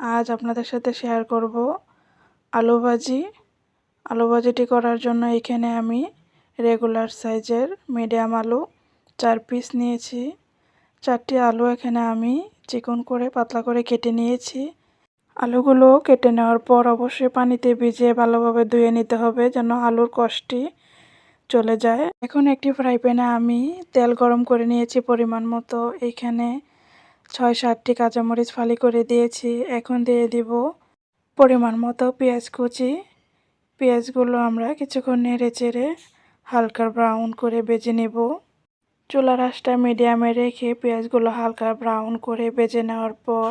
আজ আপনাদের সাথে শেয়ার করব আলু ভাজি। আলু ভাজিটি করার জন্য এখানে আমি রেগুলার সাইজের মিডিয়াম আলু চার পিস নিয়েছি। চারটি আলু এখানে আমি চিকন করে পাতলা করে কেটে নিয়েছি। আলুগুলো কেটে নেওয়ার পর অবশ্যই পানিতে ভিজিয়ে ভালোভাবে ধুয়ে নিতে হবে যেন আলুর কষটি চলে যায়। এখন একটি ফ্রাই প্যানে আমি তেল গরম করে নিয়েছি পরিমাণ মতো। এইখানে ছয় সাতটি কাঁচামরিচ ফালি করে দিয়েছি, এখন দিয়ে দিব পরিমাণ মতো পেঁয়াজ কুচি। পেঁয়াজগুলো আমরা কিছুক্ষণ নেড়ে চেড়ে হালকা ব্রাউন করে বেজে নেব। চুলার আঁচটা মিডিয়ামে রেখে পেঁয়াজগুলো হালকা ব্রাউন করে বেজে নেওয়ার পর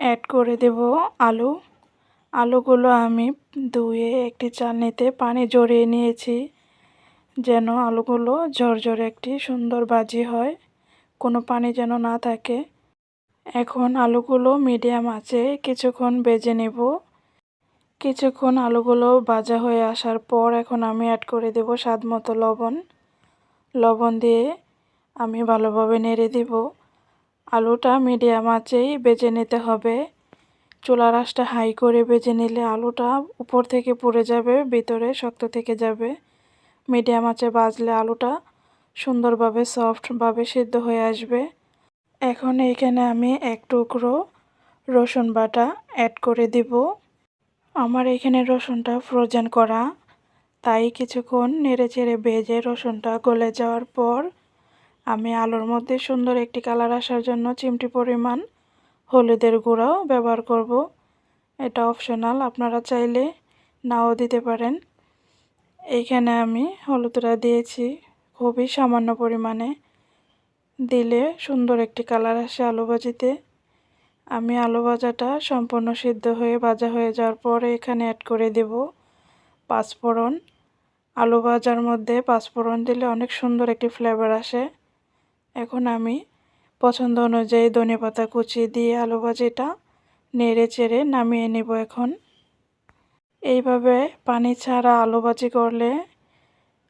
অ্যাড করে দেব আলু। আলুগুলো আমি ধুয়ে একটি চালনিতে পানি জড়িয়ে নিয়েছি, যেন আলুগুলো ঝরঝরে একটি সুন্দর বাজি হয়। কোনো পানি যেন না থাকে। এখন আলুগুলো মিডিয়াম আছে, কিছুক্ষণ বেজে নেব। কিছুক্ষণ আলুগুলো ভাজা হয়ে আসার পর এখন আমি অ্যাড করে দেব স্বাদ মতো লবণ। লবণ দিয়ে আমি ভালোভাবে নেড়ে দেব। আলুটা মিডিয়াম আছেই বেজে নিতে হবে। চুলার আঁচটা হাই করে বেজে নিলে আলুটা উপর থেকে পড়ে যাবে, ভিতরে শক্ত থেকে যাবে। মিডিয়াম আঁচে বাজলে আলুটা সুন্দরভাবে সফটভাবে সিদ্ধ হয়ে আসবে। এখন এইখানে আমি এক টুকরো রসুন বাটা অ্যাড করে দিব। আমার এখানে রসুনটা ফ্রোজেন করা। তাই কিছুক্ষণ নেড়ে চেড়ে ভেজে রসুনটা গলে যাওয়ার পর আমি আলুর মধ্যে সুন্দর একটি কালার আসার জন্য চিমটি পরিমাণ হলুদের গুঁড়াও ব্যবহার করব। এটা অপশনাল আপনারা চাইলে নাও দিতে পারেন। এইখানে আমি হলুদটা দিয়েছি খুবই সামান্য পরিমাণে। দিলে সুন্দর একটি কালার আসে আলু ভাজিতে। আমি আলু ভাজাটা সম্পূর্ণ সিদ্ধ হয়ে ভাজা হয়ে যাওয়ার পরে এখানে অ্যাড করে দেব পাঁচফোড়ন। আলু ভাজার মধ্যে পাঁচফোড়ন দিলে অনেক সুন্দর একটি ফ্লেভার আসে। এখন আমি পছন্দ অনুযায়ী ধনে পাতা কুচি দিয়ে আলু ভাজিটা নেড়ে চেড়ে নামিয়ে নেব এখন। এইভাবে পানি ছাড়া আলু ভাজি করলে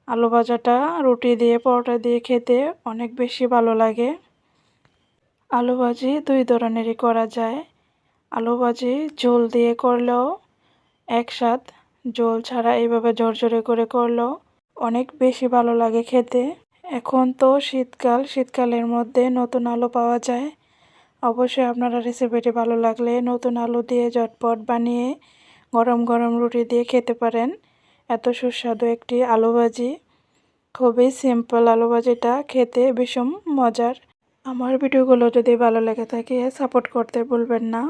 আলু ভাজাটা, রুটি দিয়ে, পরোটা দিয়ে খেতে অনেক বেশি ভালো লাগে। আলু ভাজি দুই ধরনেরই করা যায়। আলু ভাজি ঝোল দিয়ে করলেও একসাথ, ঝোল ছাড়া এইভাবে ঝরঝরে করে করলেও অনেক বেশি ভালো লাগে খেতে। এখন তো শীতকাল, শীতকালের মধ্যে নতুন আলু পাওয়া যায়। অবশ্যই আপনারা রেসিপিটি ভালো লাগলে নতুন আলু দিয়ে ঝটপট বানিয়ে গরম গরম রুটি দিয়ে খেতে পারেন। এত সুস্বাদু একটি আলু ভাজি খুবই সিম্পল আলু ভাজিটা খেতে ভীষণ মজার। আমার ভিডিওগুলো যদি ভালো লেগে থাকে সাপোর্ট করতে ভুলবেন না।